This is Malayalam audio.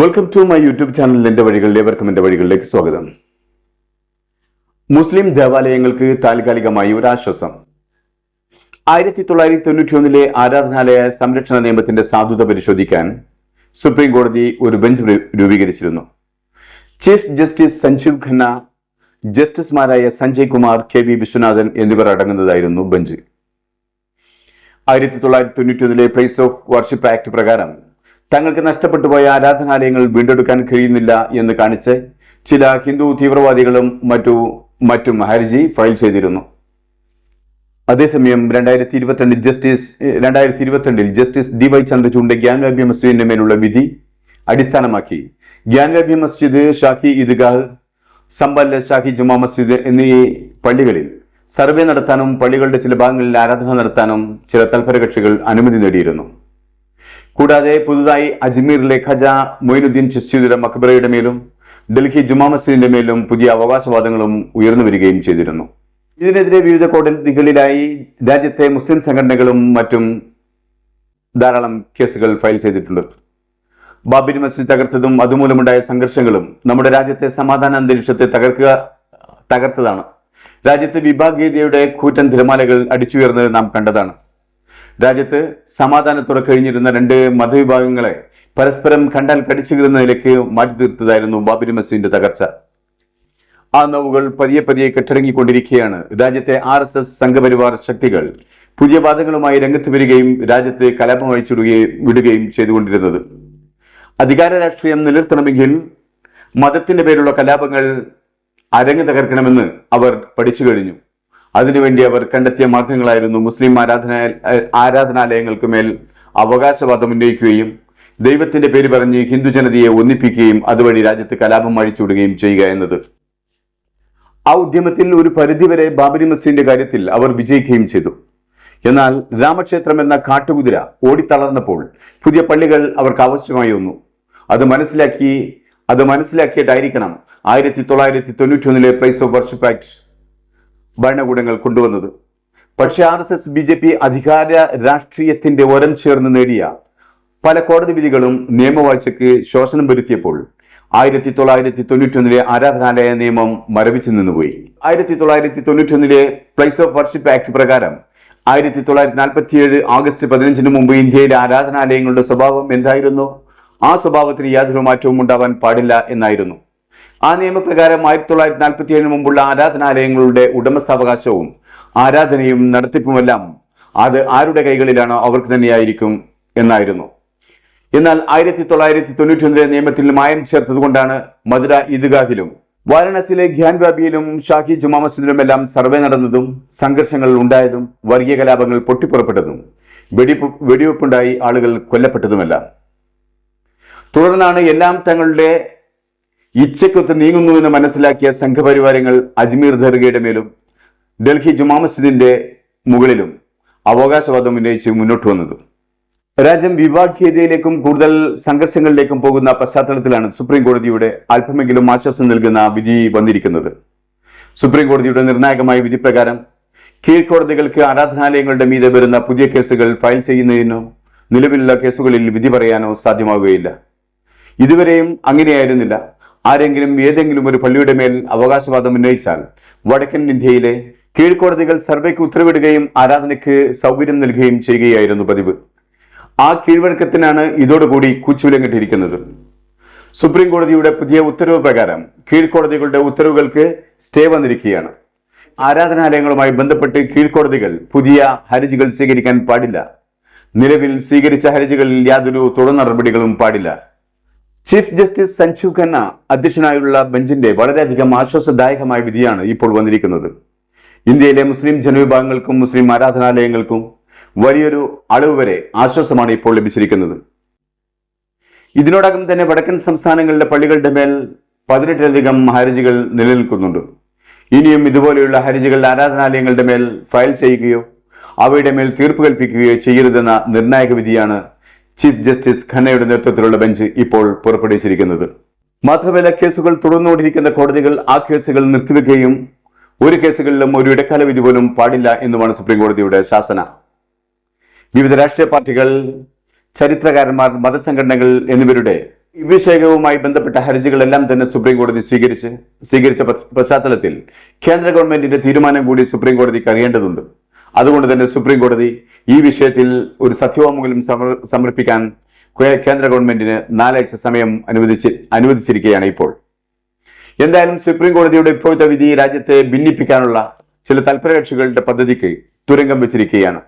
Welcome to my YouTube channel എന്റെ വഴികളിൽ ഏവർക്കും എന്റെ വഴികളിലേക്ക് സ്വാഗതം. മുസ്ലിം ദേവാലയങ്ങൾക്ക് താൽക്കാലികമായി ഒരു ആശ്വാസം. ആയിരത്തി തൊള്ളായിരത്തി തൊണ്ണൂറ്റി ഒന്നിലെ ആരാധനാലയ സംരക്ഷണ നിയമത്തിന്റെ സാധുത പരിശോധിക്കാൻ സുപ്രീം കോടതി ഒരു ബെഞ്ച് രൂപീകരിച്ചിരുന്നു. ചീഫ് ജസ്റ്റിസ് സഞ്ജീവ് ഖന്ന ജസ്റ്റിസുമാരായ സഞ്ജയ് കുമാർ കെ വി വിശ്വനാഥൻ എന്നിവർ അടങ്ങുന്നതായിരുന്നു ബെഞ്ച്. ആയിരത്തി തൊള്ളായിരത്തി തൊണ്ണൂറ്റി ഒന്നിലെ പ്ലേസ് ഓഫ് വർഷിപ്പ് ആക്ട് പ്രകാരം തങ്ങൾക്ക് നഷ്ടപ്പെട്ടു പോയ ആരാധനാലയങ്ങൾ വീണ്ടെടുക്കാൻ കഴിയുന്നില്ല എന്ന് കാണിച്ച് ചില ഹിന്ദു തീവ്രവാദികളും മറ്റു മറ്റും ഹർജി ഫയൽ ചെയ്തിരുന്നു. അതേസമയം രണ്ടായിരത്തി ഇരുപത്തിരണ്ടിൽ ജസ്റ്റിസ് രണ്ടായിരത്തി ഇരുപത്തിരണ്ടിൽ ജസ്റ്റിസ് ഡി വൈ ചന്ദ്രചൂഡിന്റെ ഗ്യാൻവാബ്യ മസ്ജിദിന്റെ മേലുള്ള വിധി അടിസ്ഥാനമാക്കി. ഗ്യാൻവാബ്യ മസ്ജിദ് ഷാഖി ഈദ്ഗാഹ് സമ്പല്ല ഷാഹി ജുമാ മസ്ജിദ് എന്നീ പള്ളികളിൽ സർവേ നടത്താനും പള്ളികളുടെ ചില ഭാഗങ്ങളിൽ ആരാധന നടത്താനും ചില തൽപര കക്ഷികൾ അനുമതി നേടിയിരുന്നു. കൂടാതെ പുതുതായി അജ്മീറിലെ ഖജ മൊയിനുദ്ദീൻ ചിസ്തിയുടെ മക്ബറയുടെ മേലും ഡൽഹി ജുമാ മസ്ജിദിന്റെ മേലും പുതിയ അവകാശവാദങ്ങളും ഉയർന്നു വരികയും ചെയ്തിരുന്നു. ഇതിനെതിരെ വിവിധ കോടതികളിലായി രാജ്യത്തെ മുസ്ലിം സംഘടനകളും മറ്റും ധാരാളം കേസുകൾ ഫയൽ ചെയ്തിട്ടുണ്ട്. ബാബരി മസ്ജിദ് തകർത്തതും അതുമൂലമുണ്ടായ സംഘർഷങ്ങളും നമ്മുടെ രാജ്യത്തെ സമാധാന അന്തരീക്ഷത്തെ തകർക്കുക തകർത്തതാണ്. രാജ്യത്ത് വിഭാഗീയതയുടെ കൂറ്റൻ തിരമാലകൾ അടിച്ചുയർന്നത് നാം കണ്ടതാണ്. രാജ്യത്ത് സമാധാനത്തോടെ കഴിഞ്ഞിരുന്ന രണ്ട് മതവിഭാഗങ്ങളെ പരസ്പരം കണ്ടാൽ കടിച്ചു കീറുന്ന നിലയ്ക്ക് മാറ്റി തീർത്തതായിരുന്നു ബാബരി മസ്ജിദിന്റെ തകർച്ച. ആ നോവുകൾ പതിയെ പതിയെ കെട്ടടങ്ങിക്കൊണ്ടിരിക്കുകയാണ് രാജ്യത്തെ ആർ എസ് എസ് സംഘപരിവാർ ശക്തികൾ പുതിയ വാദങ്ങളുമായി രംഗത്ത് വരികയും രാജ്യത്ത് കലാപം അഴിച്ചിടുകയും വിടുകയും ചെയ്തുകൊണ്ടിരുന്നത്. അധികാര രാഷ്ട്രീയം നിലനിർത്തണമെങ്കിൽ മതത്തിന്റെ പേരിലുള്ള കലാപങ്ങൾ അരങ്ങ് തകർക്കണമെന്ന് അവർ പഠിച്ചു കഴിഞ്ഞു. അതിനുവേണ്ടി അവർ കണ്ടെത്തിയ മാർഗങ്ങളായിരുന്നു മുസ്ലിം ആരാധന ആരാധനാലയങ്ങൾക്ക് മേൽ അവകാശവാദം ഉന്നയിക്കുകയും ദൈവത്തിന്റെ പേര് പറഞ്ഞ് ഹിന്ദു ജനതയെ ഒന്നിപ്പിക്കുകയും അതുവഴി രാജ്യത്ത് കലാപം അഴിച്ചുവിടുകയും ചെയ്യുക എന്നത്. ആ ഉദ്യമത്തിൽ ഒരു പരിധിവരെ ബാബരി മസ്ജിദിന്റെ കാര്യത്തിൽ അവർ വിജയിക്കുകയും ചെയ്തു. എന്നാൽ രാമക്ഷേത്രം എന്ന കാട്ടുകുതിര ഓടിത്തളർന്നപ്പോൾ പുതിയ പള്ളികൾ അവർക്ക് ആവശ്യമായി വന്നു. അത് മനസ്സിലാക്കി അത് മനസ്സിലാക്കിയിട്ടായിരിക്കണം ആയിരത്തി തൊള്ളായിരത്തി തൊണ്ണൂറ്റി ഒന്നിലെ പ്ലേസ് ഓഫ് വർഷിപ്പ് ആക്ട് ഭരണകൂടങ്ങൾ കൊണ്ടുവന്നത്. പക്ഷെ R S S B J P അധികാര രാഷ്ട്രീയത്തിന്റെ ഒരം ചേർന്ന് നേടിയ പല കോടതി വിധികളും നിയമവാഴ്ചയ്ക്ക് ശോഷണം വരുത്തിയപ്പോൾ ആയിരത്തി തൊള്ളായിരത്തി തൊണ്ണൂറ്റി ഒന്നിലെ ആരാധനാലയ നിയമം മരവിച്ചു നിന്നുപോയി. ആയിരത്തി തൊള്ളായിരത്തി തൊണ്ണൂറ്റി ഒന്നിലെ പ്ലേസ് ഓഫ് വർഷിപ്പ് ആക്ട് പ്രകാരം ആയിരത്തി തൊള്ളായിരത്തി നാൽപ്പത്തിയേഴ് ആഗസ്റ്റ് പതിനഞ്ചിന് മുമ്പ് ഇന്ത്യയിലെ ആരാധനാലയങ്ങളുടെ സ്വഭാവം എന്തായിരുന്നു? ആ സ്വഭാവത്തിന് യാതൊരു മാറ്റവും ഉണ്ടാവാൻ പാടില്ല എന്നായിരുന്നു. ആ നിയമപ്രകാരം ആയിരത്തി തൊള്ളായിരത്തി നാൽപ്പത്തി ഏഴിന് മുമ്പുള്ള ആരാധനാലയങ്ങളുടെ ഉടമസ്ഥാവകാശവും ആരാധനയും നടത്തിപ്പുമെല്ലാം അത് ആരുടെ കൈകളിലാണോ അവർക്ക് തന്നെയായിരിക്കും എന്നായിരുന്നു. എന്നാൽ ആയിരത്തി തൊള്ളായിരത്തി തൊണ്ണൂറ്റി ഒന്നിലെ നിയമത്തിൽ മായം ചേർത്തതുകൊണ്ടാണ് മധുര ഈദ്ഗാഹിലും വാരണസിയിലെ ഖ്യാൻവാബിയിലും ഷാഹി ജുമാ മസ്ജിദിലുമെല്ലാം സർവേ നടന്നതും സംഘർഷങ്ങൾ ഉണ്ടായതും വർഗീയ കലാപങ്ങൾ പൊട്ടിപ്പുറപ്പെട്ടതും വെടിപ്പ് വെടിവെപ്പുണ്ടായി ആളുകൾ കൊല്ലപ്പെട്ടതുമെല്ലാം. തുടർന്നാണ് എല്ലാം തങ്ങളുടെ ഇച്ഛക്കൊത്ത് നീങ്ങുന്നുവെന്ന് മനസ്സിലാക്കിയ സംഘപരിവാരങ്ങൾ അജ്മീർ ദർഗയുടെ മേലും ഡൽഹി ജുമാ മസ്ജിദിന്റെ മുകളിലും അവകാശവാദം ഉന്നയിച്ച് മുന്നോട്ട് വന്നത്. രാജ്യം വിഭാഗീയതയിലേക്കും കൂടുതൽ സംഘർഷങ്ങളിലേക്കും പോകുന്ന പശ്ചാത്തലത്തിലാണ് സുപ്രീം കോടതിയുടെ അല്പമെങ്കിലും ആശ്വാസം നൽകുന്ന വിധി വന്നിരിക്കുന്നത്. സുപ്രീം കോടതിയുടെ നിർണായകമായ വിധി പ്രകാരം കീഴ്ക്കോടതികൾക്ക് ആരാധനാലയങ്ങളുടെ മീതെ വരുന്ന പുതിയ കേസുകൾ ഫയൽ ചെയ്യുന്നതിനോ നിലവിലുള്ള കേസുകളിൽ വിധി പറയാനോ സാധ്യമാവുകയില്ല. ഇതുവരെയും അങ്ങനെയായിരുന്നില്ല. ആരെങ്കിലും ഏതെങ്കിലും ഒരു പള്ളിയുടെ മേൽ അവകാശവാദം ഉന്നയിച്ചാൽ വടക്കൻ ഇന്ത്യയിലെ കീഴ്ക്കോടതികൾ സർവേക്ക് ഉത്തരവിടുകയും ആരാധനയ്ക്ക് സൗകര്യം നൽകുകയും ചെയ്യുകയായിരുന്നു പതിവ്. ആ കീഴ്വഴക്കത്തിനാണ് ഇതോടുകൂടി കൂച്ചുവിലങ്ങിട്ടിരിക്കുന്നത് സുപ്രീം കോടതിയുടെ പുതിയ ഉത്തരവ് പ്രകാരം കീഴ്ക്കോടതികളുടെ ഉത്തരവുകൾക്ക് സ്റ്റേ വന്നിരിക്കുകയാണ്. ആരാധനാലയങ്ങളുമായി ബന്ധപ്പെട്ട് കീഴ്ക്കോടതികൾ പുതിയ ഹർജികൾ സ്വീകരിക്കാൻ പാടില്ല. നിലവിൽ സ്വീകരിച്ച ഹർജികളിൽ യാതൊരു തുടർ നടപടികളും പാടില്ല. ചീഫ് ജസ്റ്റിസ് സഞ്ജീവ് ഖന്ന അധ്യക്ഷനായുള്ള ബെഞ്ചിന്റെ വളരെയധികം ആശ്വാസദായകമായ വിധിയാണ് ഇപ്പോൾ വന്നിരിക്കുന്നത്. ഇന്ത്യയിലെ മുസ്ലിം ജനവിഭാഗങ്ങൾക്കും മുസ്ലിം ആരാധനാലയങ്ങൾക്കും വലിയൊരു അളവ് വരെ ആശ്വാസമാണ് ഇപ്പോൾ ലഭിച്ചിരിക്കുന്നത്. ഇതിനോടകം തന്നെ വടക്കൻ സംസ്ഥാനങ്ങളിലെ പള്ളികളുടെ മേൽ പതിനെട്ടിലധികം ഹർജികൾ നിലനിൽക്കുന്നുണ്ട്. ഇനിയും ഇതുപോലെയുള്ള ഹർജികൾ ആരാധനാലയങ്ങളുടെ മേൽ ഫയൽ ചെയ്യുകയോ അവയുടെ മേൽ തീർപ്പ് കൽപ്പിക്കുകയോ ചെയ്യരുതെന്ന നിർണായക വിധിയാണ് ചീഫ് ജസ്റ്റിസ് ഖന്നയുടെ നേതൃത്വത്തിലുള്ള ബെഞ്ച് ഇപ്പോൾ പുറപ്പെടുവിച്ചിരിക്കുന്നത്. മാത്രമല്ല കേസുകൾ തുടർന്നുകൊണ്ടിരിക്കുന്ന കോടതികൾ ആ കേസുകൾ നിർത്തിവെക്കുകയും ഒരു കേസുകളിലും ഒരു ഇടക്കാല വിധി പോലും പാടില്ല എന്നുമാണ് സുപ്രീം കോടതിയുടെ ശാസന. വിവിധ രാഷ്ട്രീയ പാർട്ടികൾ ചരിത്രകാരന്മാർ മതസംഘടനകൾ എന്നിവരുടെ ഈ വിഷയവുമായി ബന്ധപ്പെട്ട ഹർജികളെല്ലാം തന്നെ സുപ്രീം കോടതി സ്വീകരിച്ച് സ്വീകരിച്ച പശ്ച- പശ്ചാത്തലത്തിൽ കേന്ദ്ര ഗവൺമെന്റിന്റെ തീരുമാനം കൂടി സുപ്രീം കോടതിക്ക് അറിയേണ്ടതുണ്ട്. അതുകൊണ്ട് തന്നെ സുപ്രീം കോടതി ഈ വിഷയത്തിൽ ഒരു സത്യവാങ്മൂലം സമർപ്പിക്കാൻ കേന്ദ്ര ഗവൺമെന്റിന് നാലാഴ്ച സമയം അനുവദിച്ച് അനുവദിച്ചിരിക്കുകയാണ് ഇപ്പോൾ. എന്തായാലും സുപ്രീം കോടതിയുടെ ഇപ്പോഴത്തെ വിധി രാജ്യത്തെ ഭിന്നിപ്പിക്കാനുള്ള ചില തൽപരകക്ഷികളുടെ പദ്ധതിക്ക് തുരങ്കം വെച്ചിരിക്കുകയാണ്.